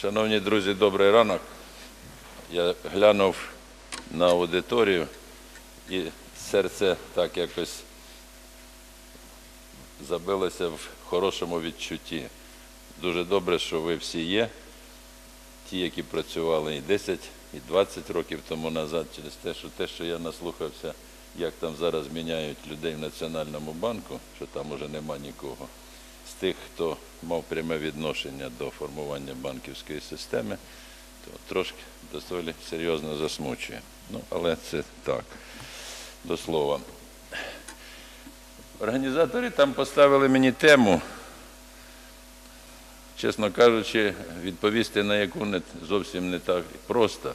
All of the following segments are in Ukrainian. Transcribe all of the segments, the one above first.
Шановні друзі, добрий ранок. Я глянув на аудиторію і серце так якось забилося в хорошому відчутті. Дуже добре, що ви всі є. Ті, які працювали і 10, і 20 років тому назад, через те, що те, що я наслухався, як там зараз міняють людей в Національному банку, що там уже нема нікого. Тих, хто мав пряме відношення до формування банківської системи, то трошки доволі серйозно засмучує. Ну, але це так, до слова. Організатори там поставили мені тему, чесно кажучи, відповісти на яку не зовсім не так просто.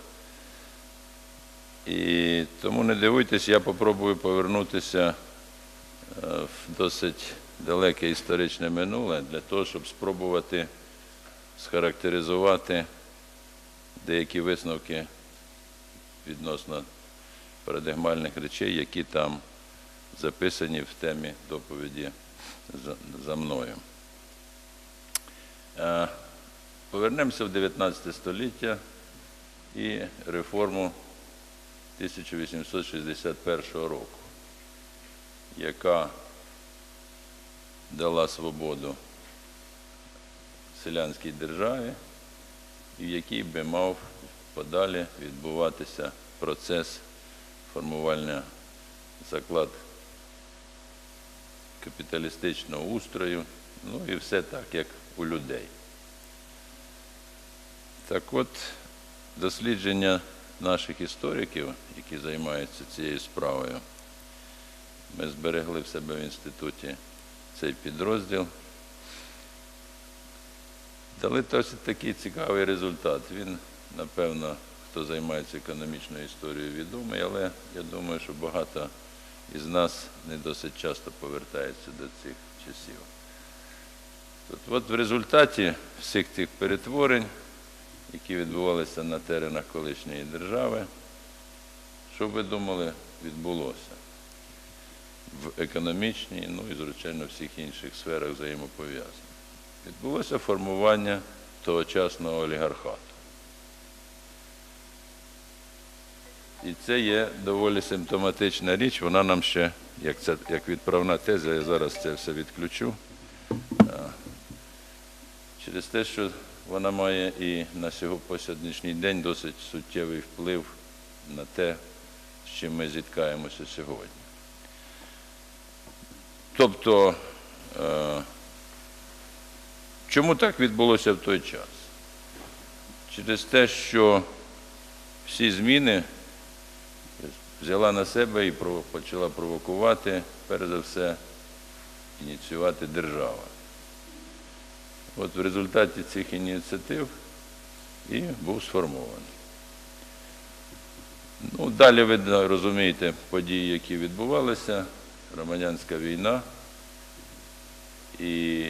І тому не дивуйтесь, я попробую повернутися е, в досить далеке історичне минуле для того, щоб спробувати схарактеризувати деякі висновки відносно парадигмальних речей, які там записані в темі доповіді за, мною. Е, Повернемося в 19 століття і реформу 1861 року, яка дала свободу селянській державі, в якій би мав подалі відбуватися процес формування заклад капіталістичного устрою, ну і все так, як у людей. Так от, дослідження наших істориків, які займаються цією справою, ми зберегли в себе в інституті цей підрозділ. Дали досить такий цікавий результат. Він, напевно, хто займається економічною історією, відомий, але я думаю, що багато із нас не досить часто повертається до цих часів. От, от в результаті всіх тих перетворень, які відбувалися на теренах колишньої держави, що ви думали, відбулося в економічній, ну і, звичайно, всіх інших сферах взаємопов'язаних. Відбулося формування тогочасного олігархату. І це є доволі симптоматична річ, вона нам ще, як, це, як відправна теза, я зараз це все відключу. Через те, що вона має і на сьогоднішній день досить суттєвий вплив на те, з чим ми зіткаємося сьогодні. Тобто, е, чому так відбулося в той час? Через те, що всі зміни взяла на себе і почала провокувати, перш за все, ініціювати держава. От в результаті цих ініціатив і був сформований. Ну, далі ви розумієте події, які відбувалися, громадянська війна і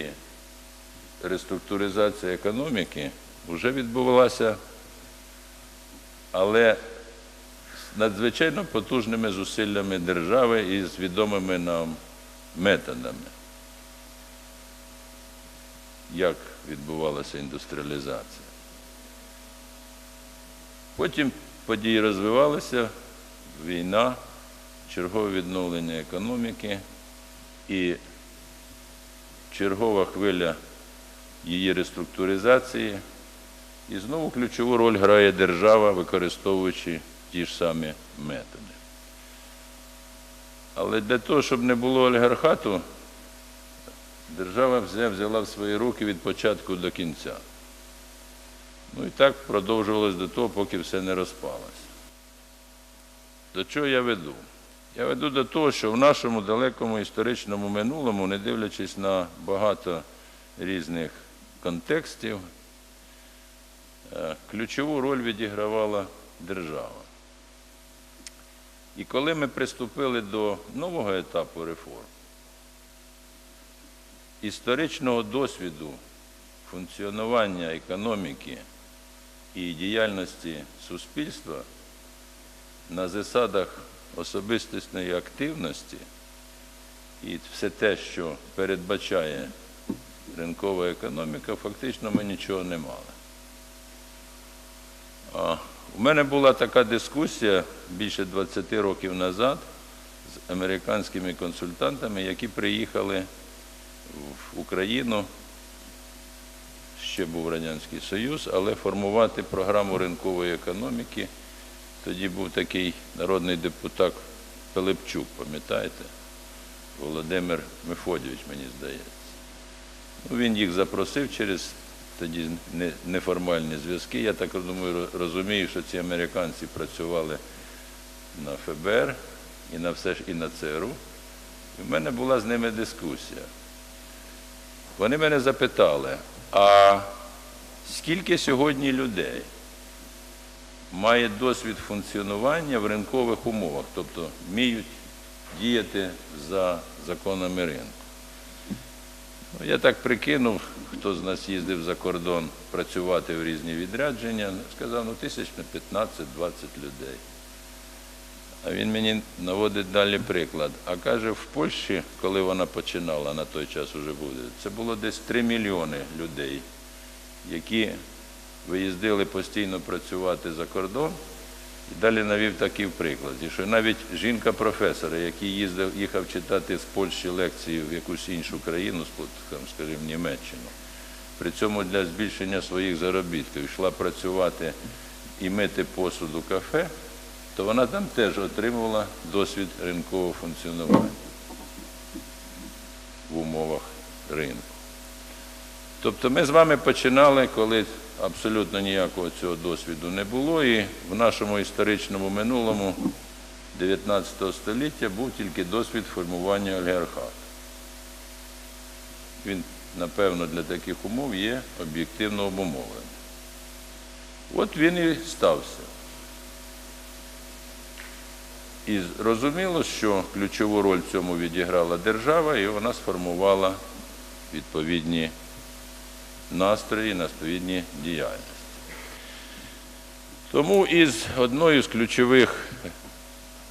реструктуризація економіки вже відбувалася, але з надзвичайно потужними зусиллями держави і з відомими нам методами. Як відбувалася індустріалізація. Потім події розвивалися, війна, чергове відновлення економіки і чергова хвиля її реструктуризації. І знову ключову роль грає держава, використовуючи ті ж самі методи. Але для того, щоб не було олігархату, держава взяла в свої руки від початку до кінця. Ну і так продовжувалось до того, поки все не розпалося. До чого я веду? Я веду до того, що в нашому далекому історичному минулому, не дивлячись на багато різних контекстів, е, ключову роль відігравала держава. І коли ми приступили до нового етапу реформ, історичного досвіду функціонування економіки і діяльності суспільства на засадах особистісної активності і все те, що передбачає ринкова економіка, фактично ми нічого не мали. У мене була така дискусія більше 20 років назад з американськими консультантами, які приїхали в Україну, ще був Радянський Союз, але формувати програму ринкової економіки. Тоді був такий народний депутат Пилипчук, пам'ятаєте? Володимир Мефодійович, мені здається. Ну, він їх запросив через тоді неформальні зв'язки. Я так думаю, розумію, що ці американці працювали на ФБР і на все ж і на ЦРУ. І в мене була з ними дискусія. Вони мене запитали, а скільки сьогодні людей має досвід функціонування в ринкових умовах, тобто вміють діяти за законами ринку? Ну, Я так прикинув, хто з нас їздив за кордон працювати в різні відрядження, сказав, ну тисяч на 15-20 людей. А він мені наводить далі приклад. А каже, в Польщі, коли вона починала, на той час уже буде, це було десь 3 мільйони людей, які виїздили постійно працювати за кордон. І далі навів такий приклад, що навіть жінка-професора, який їздив, їхав читати з Польщі лекції в якусь іншу країну, скажімо, Німеччину, при цьому для збільшення своїх заробітків йшла працювати і мити посуд у кафе, то вона там теж отримувала досвід ринкового функціонування в умовах ринку. Тобто ми з вами починали, коли абсолютно ніякого цього досвіду не було, і в нашому історичному минулому 19 століття був тільки досвід формування олігархату. Він, напевно, для таких умов є об'єктивно обумовлений. От він і стався. І зрозуміло, що ключову роль в цьому відіграла держава, і вона сформувала відповідні настрої, відповідні діяльності. Тому із одною з ключових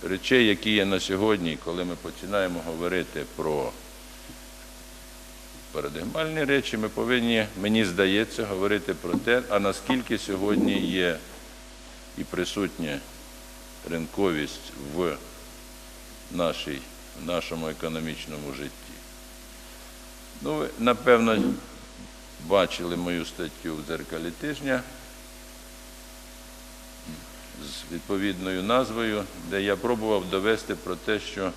речей, які є на сьогодні, коли ми починаємо говорити про парадигмальні речі, ми повинні, мені здається, говорити про те, а наскільки сьогодні є і присутня ринковість в, нашій, в нашому економічному житті. Ну, ви, напевно, бачили мою статтю в дзеркалі тижня з відповідною назвою, де я пробував довести про те, що,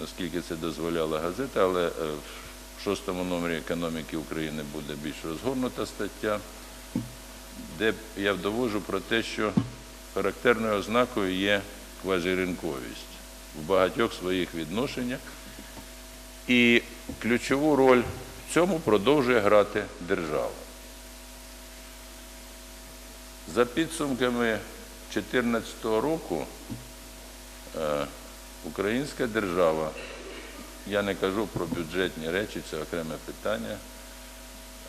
наскільки це дозволяла газета, але е, в шостому номері економіки України буде більш розгорнута стаття, де я довожу про те, що характерною ознакою є квазіринковість в багатьох своїх відношеннях. І ключову роль цьому продовжує грати держава. За підсумками 2014 року е, українська держава, я не кажу про бюджетні речі, це окреме питання,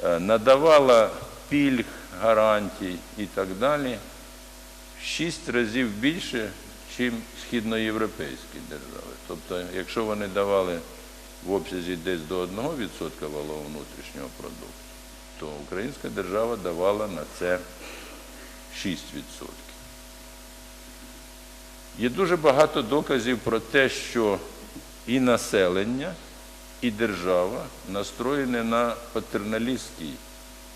е, надавала пільг, гарантій і так далі в шість разів більше, ніж східноєвропейські держави. Тобто, якщо вони давали в обсязі десь до 1% валового внутрішнього продукту, то українська держава давала на це 6%. Є дуже багато доказів про те, що і населення, і держава настроєні на патерналістський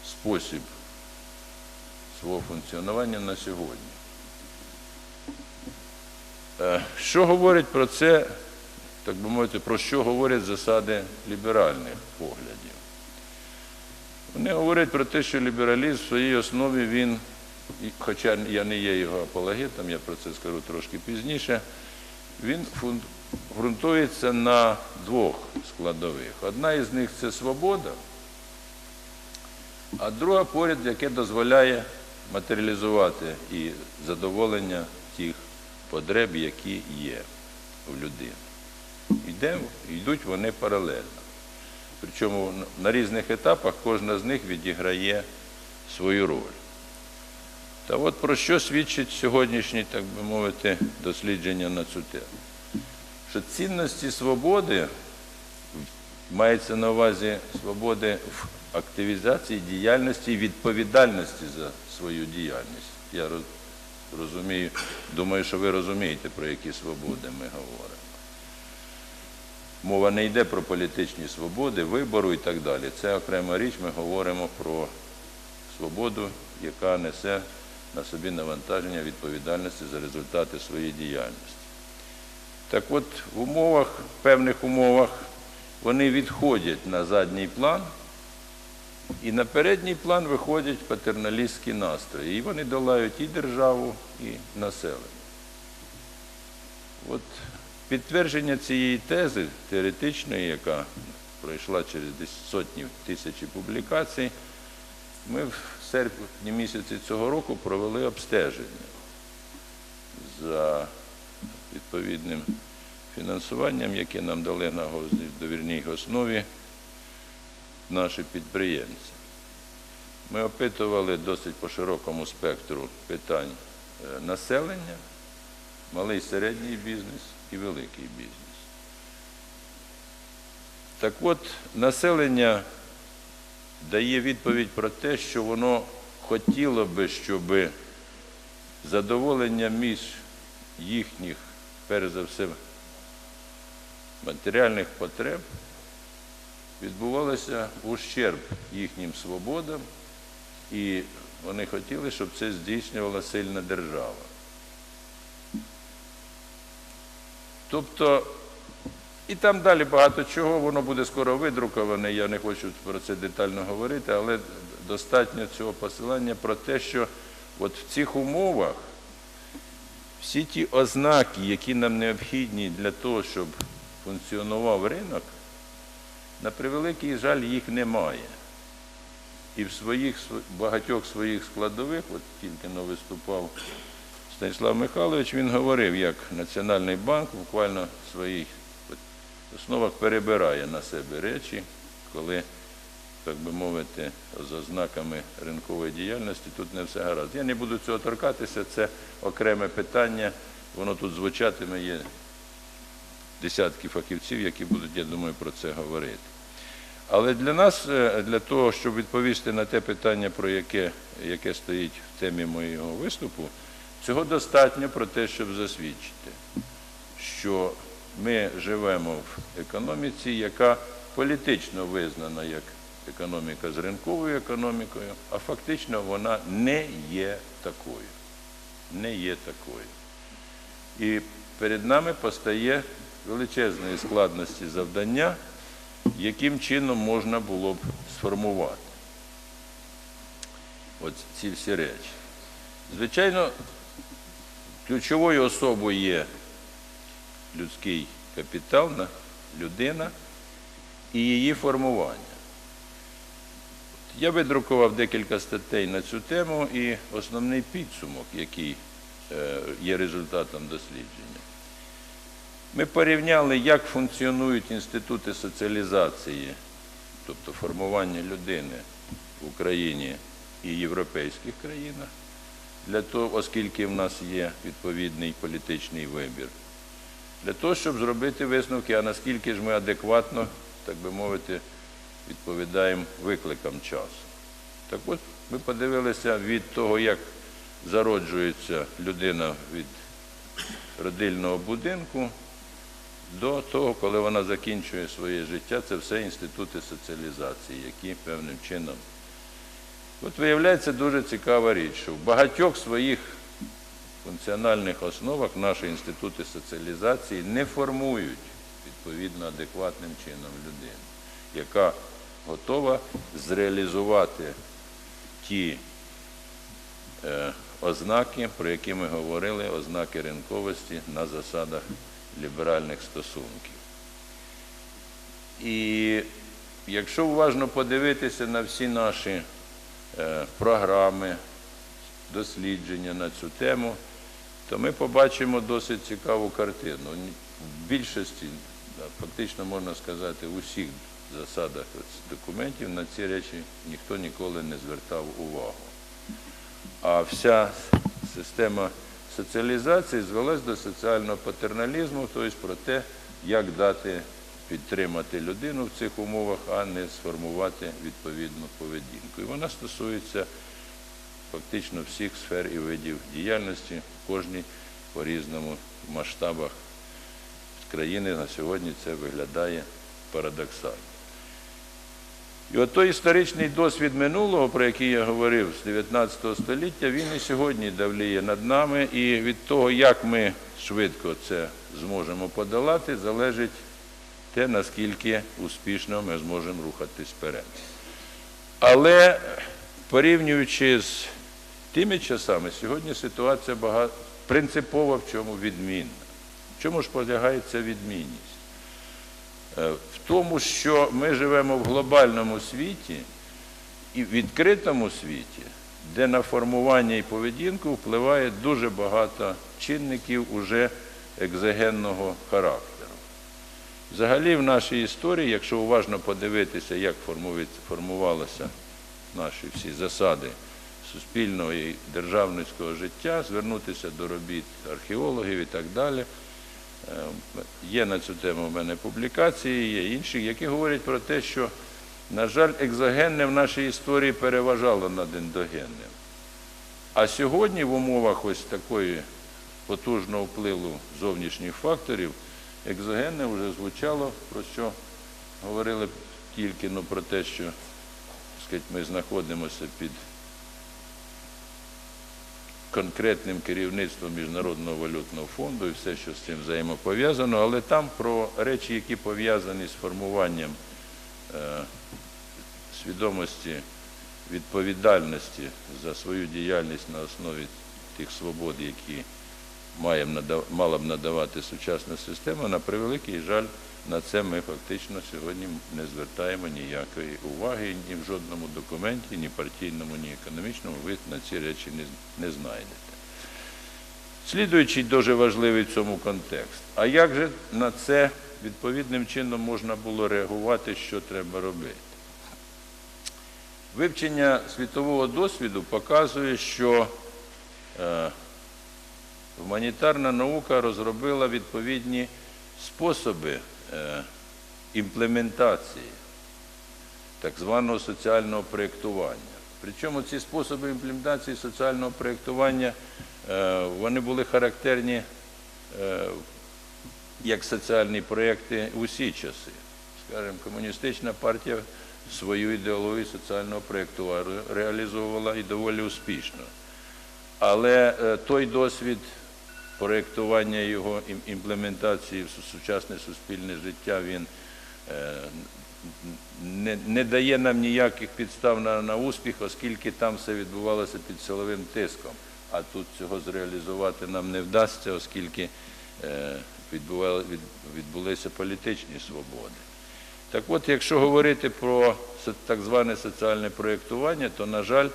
спосіб свого функціонування на сьогодні. Е, Що говорить про це, так би мовити, про що говорять засади ліберальних поглядів? Вони говорять про те, що лібералізм в своїй основі він, хоча я не є його апологетом, я про це скажу трошки пізніше, він ґрунтується на двох складових. Одна із них це свобода, а друга поряд, яке дозволяє матеріалізувати і задоволення тих потреб, які є у людини. Йде, йдуть вони паралельно. Причому на різних етапах кожна з них відіграє свою роль. Та от про що свідчить сьогоднішні, так би мовити, дослідження на цю тему? Що цінності свободи мається на увазі свободи в активізації діяльності і відповідальності за свою діяльність. я розумію, думаю, що ви розумієте, про які свободи ми говоримо. Мова не йде про політичні свободи, вибору і так далі. Це окрема річ, ми говоримо про свободу, яка несе на собі навантаження відповідальності за результати своєї діяльності. Так от, в умовах, в певних умовах вони відходять на задній план, і на передній план виходять патерналістські настрої. І вони долають і державу, і населення. От підтвердження цієї тези теоретичної, яка пройшла через сотні тисячі публікацій, ми в серпні місяці цього року провели обстеження за відповідним фінансуванням, яке нам дали на довірній основі наші підприємці. Ми опитували досить по широкому спектру питань е, населення, малий середній бізнес і великий бізнес. Так от, населення дає відповідь про те, що воно хотіло би, щоб задоволення між їхніх, перш за все, матеріальних потреб відбувалося ущерб їхнім свободам, і вони хотіли, щоб це здійснювала сильна держава. Тобто, і там далі багато чого, воно буде скоро видруковане, я не хочу про це детально говорити, але достатньо цього посилання про те, що от в цих умовах всі ті ознаки, які нам необхідні для того, щоб функціонував ринок, на превеликий жаль, їх немає. І в своїх багатьох своїх складових, от тільки но виступав Станіслав Михайлович, він говорив, як Національний банк буквально в своїх основах перебирає на себе речі, коли, так би мовити, з ознаками ринкової діяльності тут не все гаразд. Я не буду цього торкатися, це окреме питання, воно тут звучатиме, є десятки фахівців, які будуть, я думаю, про це говорити. Але для нас, е, для того, щоб відповісти на те питання, про яке, яке стоїть в темі моєго виступу, цього достатньо про те, щоб засвідчити, що ми живемо в економіці, яка політично визнана як економіка з ринковою економікою, а фактично вона не є такою. Не є такою. І перед нами постає величезної складності завдання, яким чином можна було б сформувати от ці всі речі. Звичайно, ключовою особою є людський капітал, людина і її формування. Я видрукував декілька статей на цю тему і основний підсумок, який е, є результатом дослідження. Ми порівняли, як функціонують інститути соціалізації, тобто формування людини в Україні і європейських країнах, для того, оскільки в нас є відповідний політичний вибір, для того, щоб зробити висновки, а наскільки ж ми адекватно, так би мовити, відповідаємо викликам часу. Так от ми подивилися від того, як зароджується людина від родильного будинку до того, коли вона закінчує своє життя, це все інститути соціалізації, які певним чином. От виявляється дуже цікава річ, що в багатьох своїх функціональних основах наші інститути соціалізації не формують відповідно адекватним чином людину, яка готова зреалізувати ті е, ознаки, про які ми говорили, ознаки ринковості на засадах ліберальних стосунків. І якщо уважно подивитися на всі наші програми, дослідження на цю тему, то ми побачимо досить цікаву картину. В більшості, фактично можна сказати, в усіх засадах документів на ці речі ніхто ніколи не звертав увагу. А вся система соціалізації звелась до соціального патерналізму, тобто про те, як дати підтримати людину в цих умовах, а не сформувати відповідну поведінку. І вона стосується фактично всіх сфер і видів діяльності, кожній по різному в масштабах країни на сьогодні це виглядає парадоксально. І от той історичний досвід минулого, про який я говорив з 19 століття, він і сьогодні давліє над нами, і від того, як ми швидко це зможемо подолати, залежить те, наскільки успішно ми зможемо рухатись вперед. Але порівнюючи з тими часами, сьогодні ситуація принципово в чому відмінна. В чому ж полягає ця відмінність? Е, В тому, що ми живемо в глобальному світі і в відкритому світі, де на формування і поведінку впливає дуже багато чинників уже екзогенного характеру. Взагалі, в нашій історії, якщо уважно подивитися, як формувалися наші всі засади суспільного і державницького життя, звернутися до робіт археологів і так далі. Е, Є на цю тему в мене публікації, є інші, які говорять про те, що, на жаль, екзогенне в нашій історії переважало над ендогенним. А сьогодні в умовах ось такої потужного впливу зовнішніх факторів екзогенне вже звучало, про що говорили тільки ну, про те, що сказать, ми знаходимося під конкретним керівництвом Міжнародного валютного фонду і все, що з цим взаємопов'язано, але там про речі, які пов'язані з формуванням е, свідомості відповідальності за свою діяльність на основі тих свобод, які мала б надавати сучасна система, на превеликий жаль, на це ми фактично сьогодні не звертаємо ніякої уваги ні в жодному документі, ні партійному, ні економічному. Ви на ці речі не, знайдете. Слідуючий дуже важливий в цьому контекст. А як же на це відповідним чином можна було реагувати, що треба робити? Вивчення світового досвіду показує, що е, гуманітарна наука розробила відповідні способи е, імплементації так званого соціального проєктування. Причому ці способи імплементації соціального проєктування е, вони були характерні е, як соціальні проєкти в усі часи. Скажімо, комуністична партія свою ідеологію соціального проєкту реалізовувала і доволі успішно. Але той досвід проєктування його імплементації в сучасне суспільне життя, він е, не, дає нам ніяких підстав на, успіх, оскільки там все відбувалося під силовим тиском. А тут цього зреалізувати нам не вдасться, оскільки е, відбулися політичні свободи. Так от, якщо говорити про так зване соціальне проєктування, то, на жаль,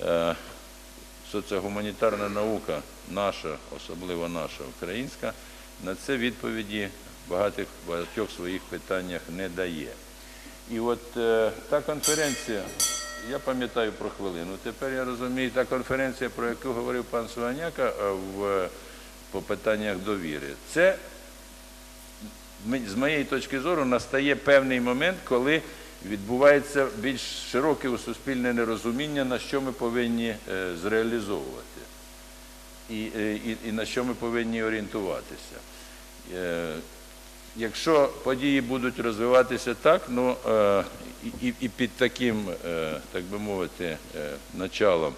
е, соціогуманітарна наука наша, особливо наша українська, на це відповіді в багатьох, багатьох своїх питаннях не дає. І от е, та конференція, я пам'ятаю про хвилину, тепер я розумію, та конференція, про яку говорив пан Суганяка е, в, по питаннях довіри, це з моєї точки зору настає певний момент, коли відбувається більш широке у суспільне нерозуміння, на що ми повинні е, зреалізовувати і, е, і, і на що ми повинні орієнтуватися. Е, Якщо події будуть розвиватися так, ну е, і, і- під таким, так би мовити, началом,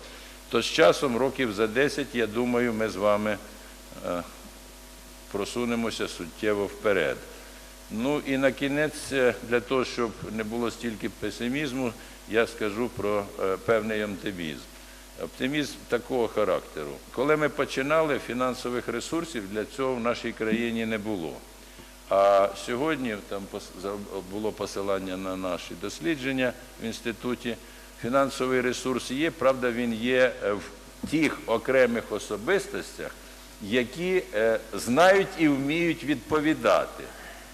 то з часом, років за 10, я думаю, ми з вами просунемося суттєво вперед. Ну і на кінець, для того, щоб не було стільки песимізму, я скажу про певний оптимізм. Оптимізм такого характеру. Коли ми починали, фінансових ресурсів для цього в нашій країні не було. А сьогодні там було посилання на наші дослідження в інституті. Фінансовий ресурс є, правда, він є е, в тих окремих особистостях, які е, знають і вміють відповідати.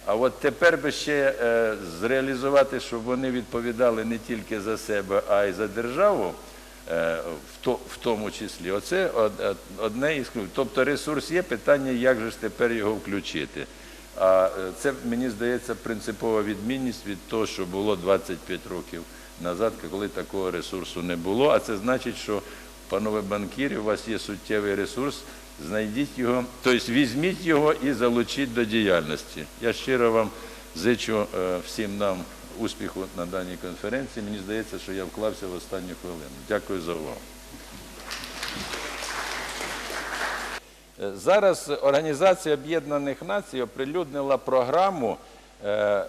А от тепер би ще е, зреалізувати, щоб вони відповідали не тільки за себе, а й за державу, в, тому числі. Оце од- од- одне із ключ. Тобто ресурс є, питання, як же ж тепер його включити. А е, це, мені здається, принципова відмінність від того, що було 25 років назад, коли такого ресурсу не було. А це значить, що панове банкірі, у вас є суттєвий ресурс, знайдіть його, тобто візьміть його і залучіть до діяльності. Я щиро вам зичу е, всім нам успіху на даній конференції. Мені здається, що я вклався в останню хвилину. Дякую за увагу. Зараз Організація Об'єднаних Націй оприлюднила програму е,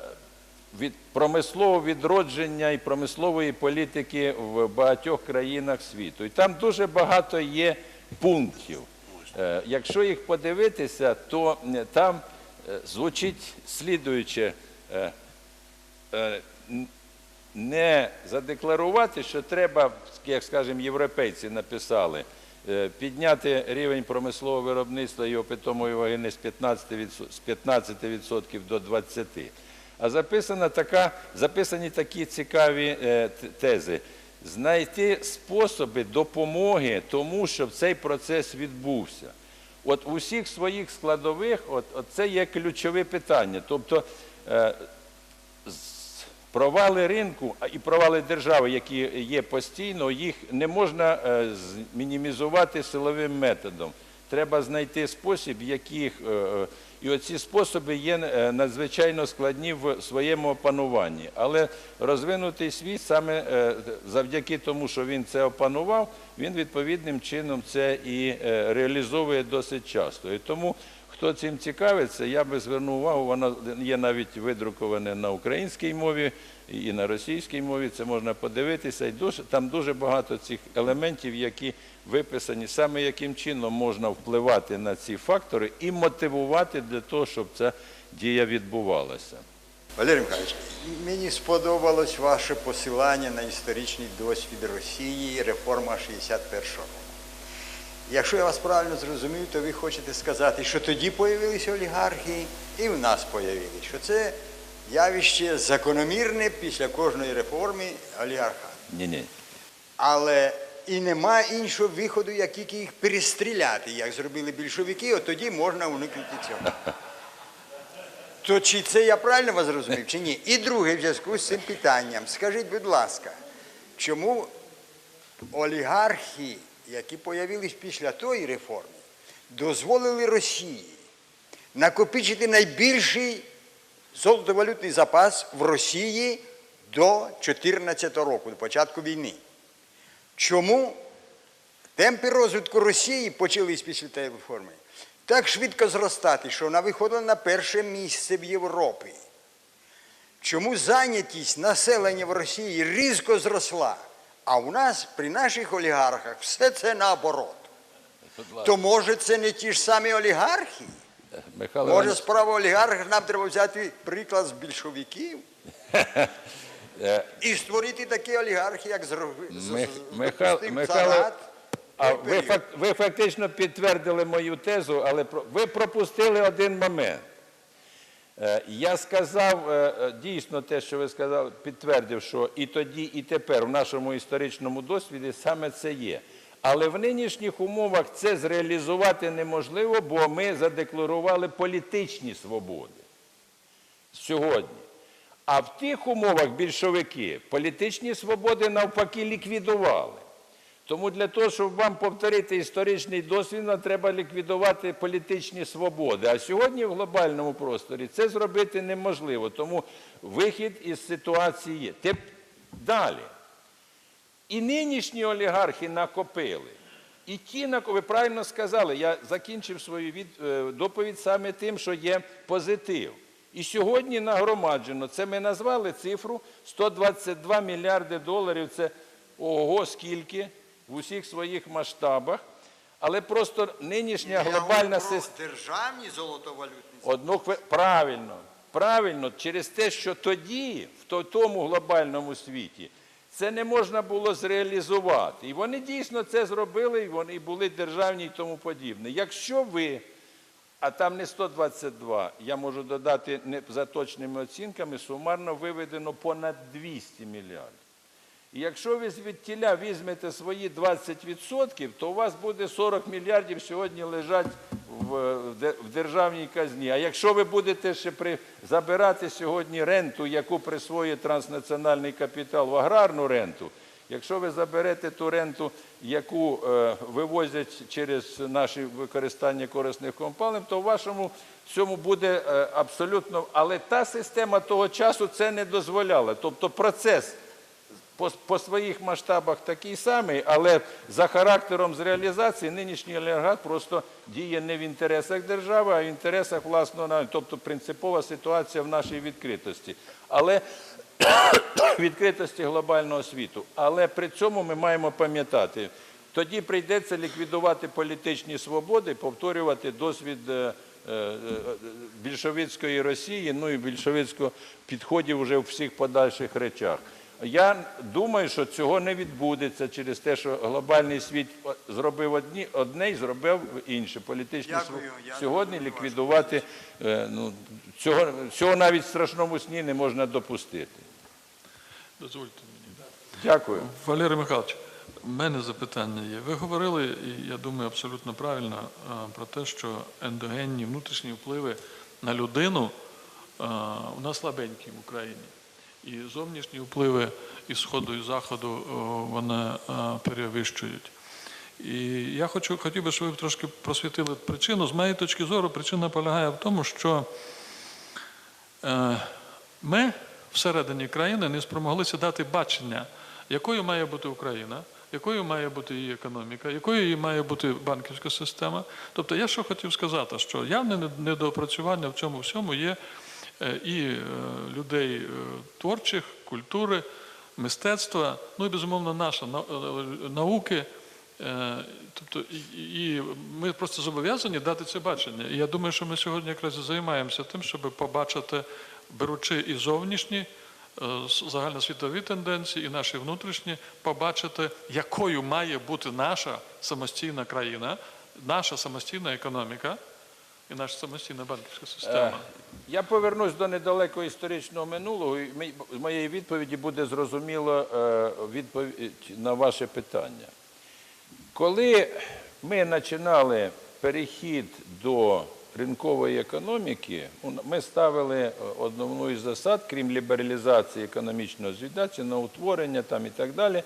від промислового відродження і промислової політики в багатьох країнах світу. І там дуже багато є пунктів. Е, Якщо їх подивитися, то е, там звучить слідуюче. Е, не задекларувати, що треба, як скажімо, європейці написали, е, підняти рівень промислового виробництва і опитомої вагини з 15%, з 15% до 20%. А записана така, записані такі цікаві е, тези. Знайти способи допомоги тому, щоб цей процес відбувся. От у всіх своїх складових, от, от це є ключове питання. Тобто е, провали ринку і провали держави, які є постійно, їх не можна е, мінімізувати силовим методом. Треба знайти спосіб, яких е, е, і оці способи є надзвичайно складні в своєму опануванні. Але розвинутий світ саме завдяки тому, що він це опанував, він відповідним чином це і реалізовує досить часто. І тому Хто цим цікавиться, я би звернув увагу, воно є навіть видруковане на українській мові і на російській мові. Це можна подивитися. І дуже, там дуже багато цих елементів, які виписані, саме яким чином можна впливати на ці фактори і мотивувати для того, щоб ця дія відбувалася. Валерій Михайлович, мені сподобалось ваше посилання на історичний досвід Росії, реформа 61-го року. Якщо я вас правильно зрозумів, то ви хочете сказати, що тоді появилися олігархи і в нас появилися, що це явище закономірне після кожної реформи олігарха. Ні-ні. Але і нема іншого виходу, як тільки їх перестріляти, як зробили більшовики, от тоді можна уникнути цього. То чи це я правильно вас зрозумів, чи ні? І друге, в зв'язку з цим питанням, скажіть, будь ласка, чому олігархи, які появились після тої реформи, дозволили Росії накопичити найбільший золотовалютний запас в Росії до 2014 року, до початку війни? Чому темпи розвитку Росії почались після тієї реформи так швидко зростати, що вона виходила на перше місце в Європі? Чому зайнятість населення в Росії різко зросла, а у нас при наших олігархах все це наоборот? То може це не ті ж самі олігархи? Михайло Може, Іванович, справа олігархів нам треба взяти приклад з більшовиків е, і створити такі олігархи, як зробив Мих- Михайло- Михайло- А ви, фак- ви фактично підтвердили мою тезу, але про- ви пропустили один момент. Е, Я сказав е, е, дійсно те, що ви сказали, підтвердив, що і тоді, і тепер в нашому історичному досвіді саме це є. Але в нинішніх умовах це зреалізувати неможливо, бо ми задекларували політичні свободи сьогодні. А в тих умовах більшовики політичні свободи навпаки ліквідували. Тому для того, щоб вам повторити історичний досвід, нам треба ліквідувати політичні свободи. А сьогодні в глобальному просторі це зробити неможливо. Тому вихід із ситуації є. Теп... Далі. І нинішні олігархи накопили. І ті, нако- ви правильно сказали, я закінчив свою від... е, доповідь саме тим, що є позитив. І сьогодні нагромаджено, це ми назвали цифру 122 мільярди доларів. Це ого, скільки в усіх своїх масштабах. Але просто нинішня глобальна система. державні золотовалютні Одну. Правильно, правильно, через те, що тоді, в тому глобальному світі, це не можна було зреалізувати. І вони дійсно це зробили, і вони були державні і тому подібне. Якщо ви, а там не 122, я можу додати не за точними оцінками, сумарно виведено понад 200 мільярдів. І якщо ви звідтіля візьмете свої 20%, то у вас буде 40 мільярдів сьогодні лежать в, в де- в державній казні. А якщо ви будете ще при, забирати сьогодні ренту, яку присвоює транснаціональний капітал в аграрну ренту, Якщо ви заберете ту ренту, яку е, вивозять через наше використання корисних компалин, то в вашому цьому буде е, абсолютно. Але та система того часу це не дозволяла. Тобто процес по, по своїх масштабах такий самий, але за характером з реалізації нинішній олігархат просто діє не в інтересах держави, а в інтересах власного народу. Тобто принципова ситуація в нашій відкритості. Але відкритості глобального світу. Але при цьому ми маємо пам'ятати, тоді прийдеться ліквідувати політичні свободи, повторювати досвід е, е, більшовицької Росії, ну і більшовицького підходів вже в всіх подальших речах. Я думаю, що цього не відбудеться через те, що глобальний світ зробив одні, одне і зробив інше. Політичні Дякую, сьогодні ліквідувати е, ну, цього, цього навіть в страшному сні не можна допустити. Дозвольте мені. Дякую. Валерій Михайлович, в мене запитання є. Ви говорили, і я думаю, абсолютно правильно, про те, що ендогенні внутрішні впливи на людину у нас слабенькі в Україні. І зовнішні впливи із Сходу і Заходу вони перевищують. І я хочу, хотів би, щоб ви трошки просвітили причину. З моєї точки зору, причина полягає в тому, що Е, Ми всередині країни не спромоглися дати бачення, якою має бути Україна, якою має бути її економіка, якою її має бути банківська система. Тобто, я що хотів сказати, що явне недоопрацювання в цьому всьому є е, і е, людей е, творчих, культури, мистецтва, ну і безумовно наша на- е, науки. Е, Тобто, і, ми просто зобов'язані дати це бачення. І я думаю, що ми сьогодні якраз і займаємося тим, щоб побачити, беручи і зовнішні е, загальносвітові тенденції, і наші внутрішні, побачити, якою має бути наша самостійна країна, наша самостійна економіка і наша самостійна банківська система. Я повернусь до недалекого історичного минулого, і з моєї відповіді буде зрозуміло е, відповідь на ваше питання. Коли ми починали перехід до ринкової економіки, ми ставили е, одну із засад, крім лібералізації економічного звіддачі, на утворення там і так далі.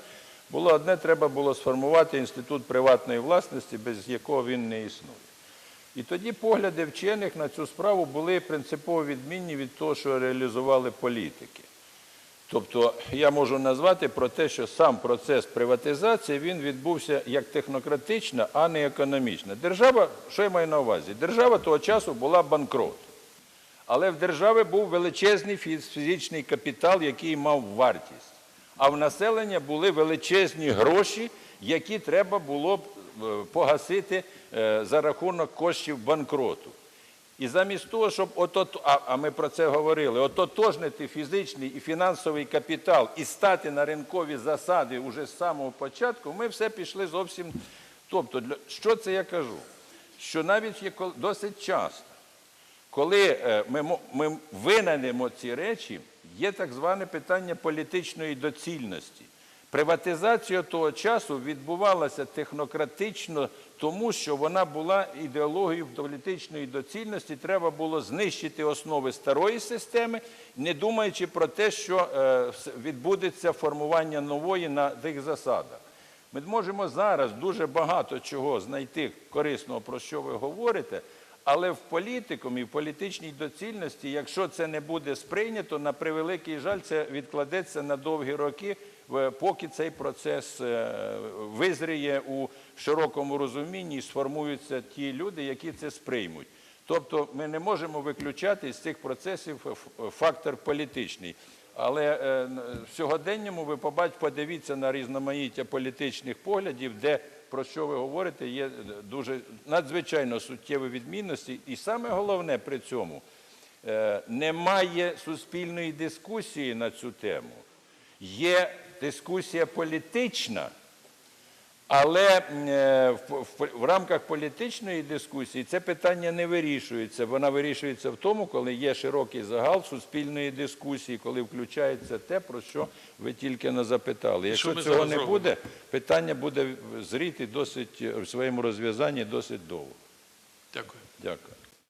Було одне, треба було сформувати інститут приватної власності, без якого він не існує. І тоді погляди вчених на цю справу були принципово відмінні від того, що реалізували політики. Тобто я можу назвати про те, що сам процес приватизації він відбувся як технократично, а не економічно. Держава, що я маю на увазі? Держава того часу була банкрот. Але в держави був величезний фізичний капітал, який мав вартість. А в населення були величезні гроші, які треба було б погасити е, за рахунок коштів банкроту. І замість того, щоб а, ми про це говорили, ототожнити фізичний і фінансовий капітал і стати на ринкові засади уже з самого початку, ми все пішли зовсім. Тобто, що це я кажу? Що навіть досить часто, коли е, ми, ми винайдемо ці речі, є так зване питання політичної доцільності. Приватизація того часу відбувалася технократично, тому що вона була ідеологією політичної доцільності. Треба було знищити основи старої системи, не думаючи про те, що е, відбудеться формування нової на тих засадах. Ми можемо зараз дуже багато чого знайти корисного, про що ви говорите, але в політикумі, в політичній доцільності, якщо це не буде сприйнято, на превеликий жаль, це відкладеться на довгі роки, поки цей процес е, визріє у широкому розумінні і сформуються ті люди, які це сприймуть. Тобто ми не можемо виключати з цих процесів фактор політичний. Але е, в сьогоденньому ви побачите, подивіться на різноманіття політичних поглядів, де про що ви говорите, є дуже надзвичайно суттєві відмінності. І саме головне при цьому е, немає суспільної дискусії на цю тему. Є дискусія політична. Але е, в, рамках політичної дискусії це питання не вирішується. Вона вирішується в тому, коли є широкий загал суспільної дискусії, коли включається те, про що ви тільки не запитали. Якщо цього не буде, питання буде зріти досить в своєму розв'язанні досить довго. Дякую. Дякую.